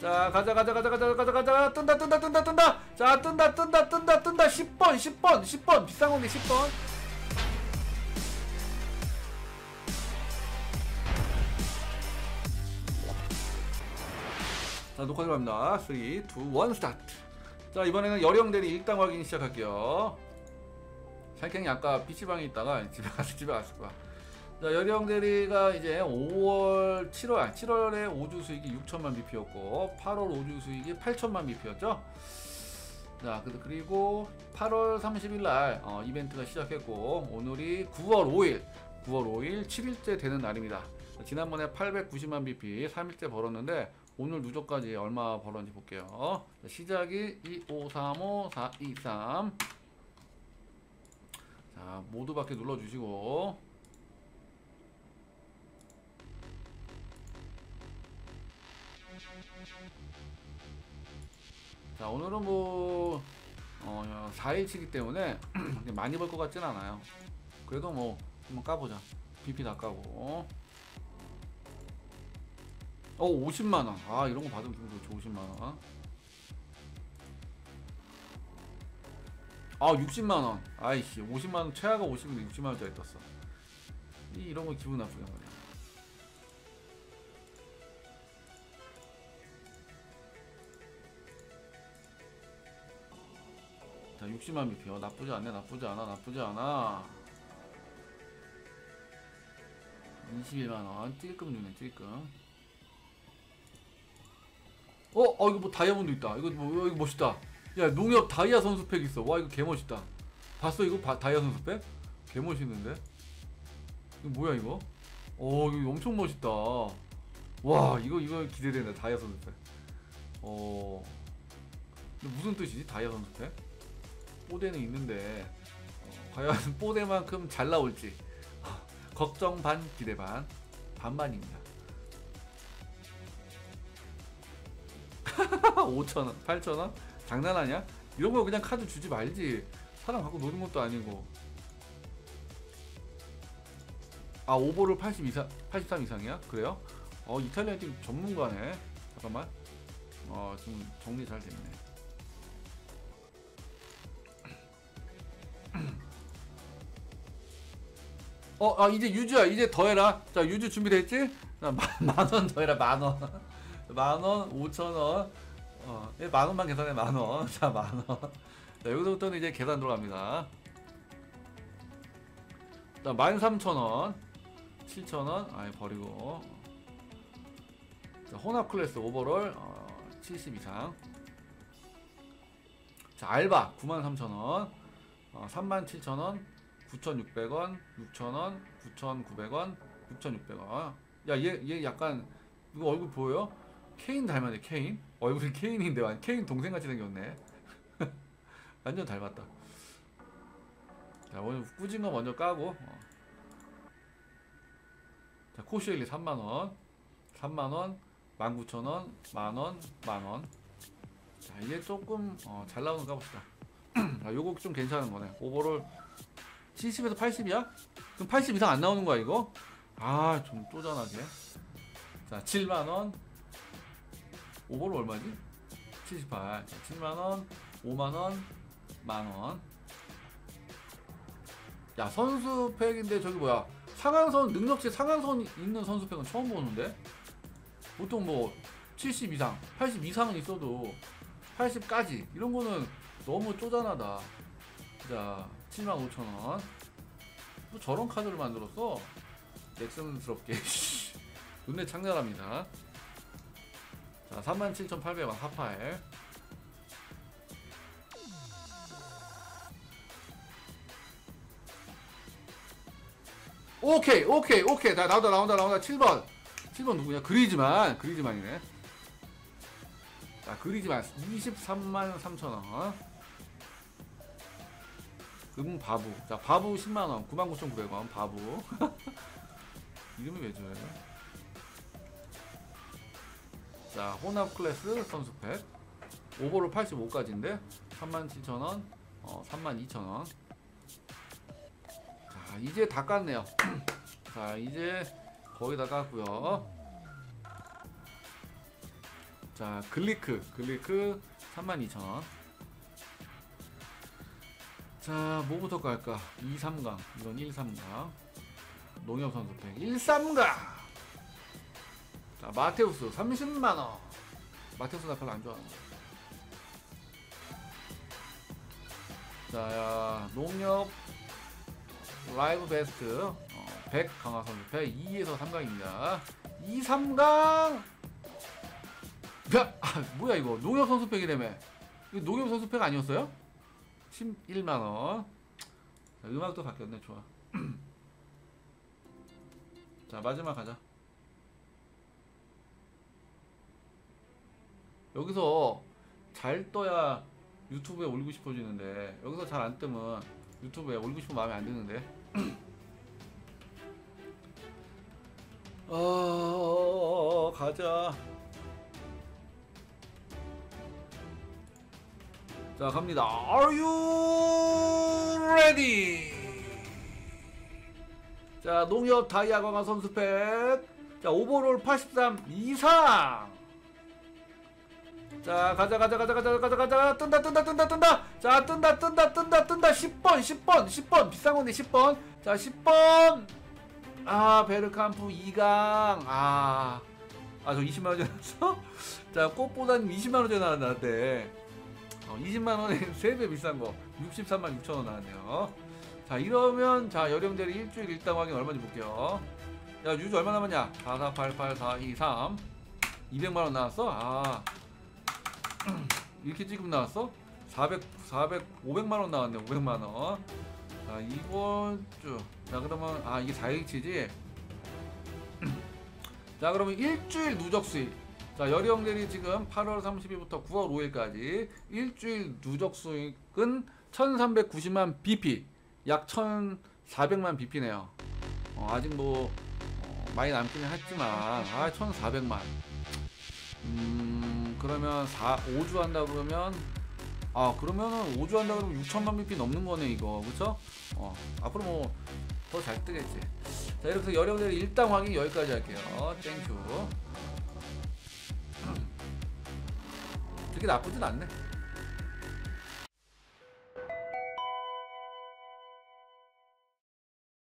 자 가자 가자 가자 가자 가자 가자. 뜬다 뜬다 뜬다 뜬다. 자 뜬다 뜬다 뜬다 뜬다. 10번 10번 10번. 비싼 공개 10번. 자 녹화 들어갑니다. 3 2 1 스타트. 자 이번에는 여령 대리 일당 확인 시작할게요. 살쾡이 아까 PC방에 있다가 집에 가서 집에 갔을 거야 자, 여령 대리가 이제 5월, 7월, 7월에 5주 수익이 6천만 BP였고, 8월 5주 수익이 8천만 BP였죠. 자, 그- 그리고 8월 30일 날 어, 이벤트가 시작했고, 오늘이 9월 5일, 9월 5일 7일째 되는 날입니다. 지난번에 890만 BP 3일째 벌었는데, 오늘 누적까지 얼마 벌었는지 볼게요. 자, 시작이 2535 423. 자, 모두 밖에 눌러주시고, 자 오늘은 뭐 어, 4일치기 때문에 많이 벌 것 같진 않아요. 그래도 뭐 한번 까보자. BP 다 까고. 어 50만원. 아 이런거 받으면 기분 좋죠 50만원. 아 60만원. 아이씨 50만원 최하가 50인데 60만원짜리 떴어. 이, 이런거 기분 나쁘게 말이야 자 60만 BP요 나쁘지 않네 나쁘지 않아 나쁘지 않아. 21만원. 찔끔 주네 찔끔. 어? 어 이거 뭐 다이아몬드 있다. 이거 뭐 이거 멋있다. 야 농협 다이아 선수팩 있어. 와 이거 개멋있다. 봤어 이거? 바, 다이아 선수팩? 개멋있는데? 이거 뭐야 이거? 어 이거 엄청 멋있다. 와 이거 이거 기대된다. 다이아 선수팩. 어. 무슨 뜻이지? 다이아 선수팩? 뽀대는 있는데 어, 과연 뽀대만큼 잘 나올지. 걱정 반 기대 반 반반입니다. 5천원 8천원? 장난하냐? 이런 거 그냥 카드 주지 말지. 사람 갖고 노는 것도 아니고. 아 오버를 80 이상 83 이상이야? 그래요? 어 이탈리아 팀 전문가네. 잠깐만. 어 지금 정리 잘 됐네 어, 아, 이제 유주야. 이제 더해라. 자, 유주 준비됐지? 만, 만원 더해라, 만원. 만원, 오천원. 어, 예, 만원만 계산해, 만원. 자, 만원. 자, 여기서부터는 이제 계산 들어갑니다. 자, 만삼천원. 칠천원. 아예 버리고. 자, 혼합 클래스 오버롤. 어, 70 이상. 자, 알바. 93,000원. 어, 37,000원. 9,600원, 6,000원, 9,900원, 6,600원. 야, 얘, 얘 약간, 이거 얼굴 보여? 케인 닮았네, 케인. 얼굴이 케인인데, 완 케인 동생같이 생겼네. 완전 닮았다. 자, 오늘 꾸진 거 먼저 까고. 어. 자, 코시엘리 3만원. 3만원, 19,000원, 만원, 만원. 자, 이게 조금, 어, 잘 나오는 거 까봅시다. 자, 요거 좀 괜찮은 거네. 오버롤 70에서 80이야? 그럼 80 이상 안 나오는 거야 이거? 아 좀 쪼잔하게. 자 7만원. 오버로 얼마지? 78 자, 7만원 5만원 만원. 야 선수팩인데 저기 뭐야? 상한선 능력치 상한선 있는 선수팩은 처음 보는데? 보통 뭐 70 이상 80 이상은 있어도 80까지. 이런 거는 너무 쪼잔하다 자 75,000원. 뭐 저런 카드를 만들었어? 넥슨스럽게. 눈에 창렬합니다. 자 37,800원 하파엘 오케이 오케이 오케이. 나 나온다 나온다 나온다. 7번. 7번 누구냐? 그리즈만 그리즈만이네. 자 그리즈만 23만 3천원 음 바부 자 바부 10만원. 99,900원. 바부 이름이 왜 저래 자 혼합 클래스 선수팩. 오버롤 85까지인데 37,000원. 어 32,000원. 자 이제 다 깠네요. 자 이제 거의 다 깠고요. 자 글리크. 글리크 32,000원 자 뭐부터 갈까? 2, 3강 이건 1, 3강. 농협 선수팩 1, 3강! 자 마테우스 30만원. 마테우스 나 별로 안 좋아하는데 자 야, 농협 라이브 베스트. 어, 100 강화 선수팩 2에서 3강입니다. 2, 3강! 야, 아, 뭐야 이거? 농협 선수팩이라며. 이거 농협 선수팩 아니었어요? 11만원. 자, 음악도 바뀌었네 좋아. 자 마지막 가자. 여기서 잘 떠야 유튜브에 올리고 싶어지는데 여기서 잘 안 뜨면 유튜브에 올리고 싶은 마음에 안 드는데. 어 가자 자 갑니다. Are you ready? 자 농협 다이아 강화 선수 팩 자 오버롤 83 이상. 자 가자 가자 가자 가자 가자 가자. 뜬다 뜬다 뜬다 뜬다. 자 뜬다 뜬다 뜬다 뜬다. 10번 10번 10번. 비싼 건데 10번. 자 10번. 아 베르캄프 2강. 아아 저 20만원 전화했어? 자 꽃보다는 20만원 전화 나한테 어, 20만원에 3배 비싼 거 63만 6천원 나왔네요. 자 이러면 자 여령대리 일주일 일당 확인 얼마인지 볼게요. 야 유주 얼마 남았냐? 4488 423 200만원 나왔어? 아. 이렇게 지금 나왔어? 400, 400, 500만원 나왔네 500만원. 자 이번 주자 그러면 아 이게 4일치지? 자 그러면 일주일 누적 수익 자 여령대리 지금 8월 30일부터 9월 5일까지 일주일 누적 수익은 1390만 BP 약 1400만 BP네요. 어, 아직 뭐 어, 많이 남기는 했지만 아 1400만. 음 그러면 4, 5주 한다 그러면 아 그러면은 5주 한다 그러면 6천만 BP 넘는 거네 이거. 그쵸? 어 앞으로 뭐 더 잘 뜨겠지. 자 이렇게 해서 여러분들 일당 확인 여기까지 할게요. 땡큐 되게 나쁘진 않네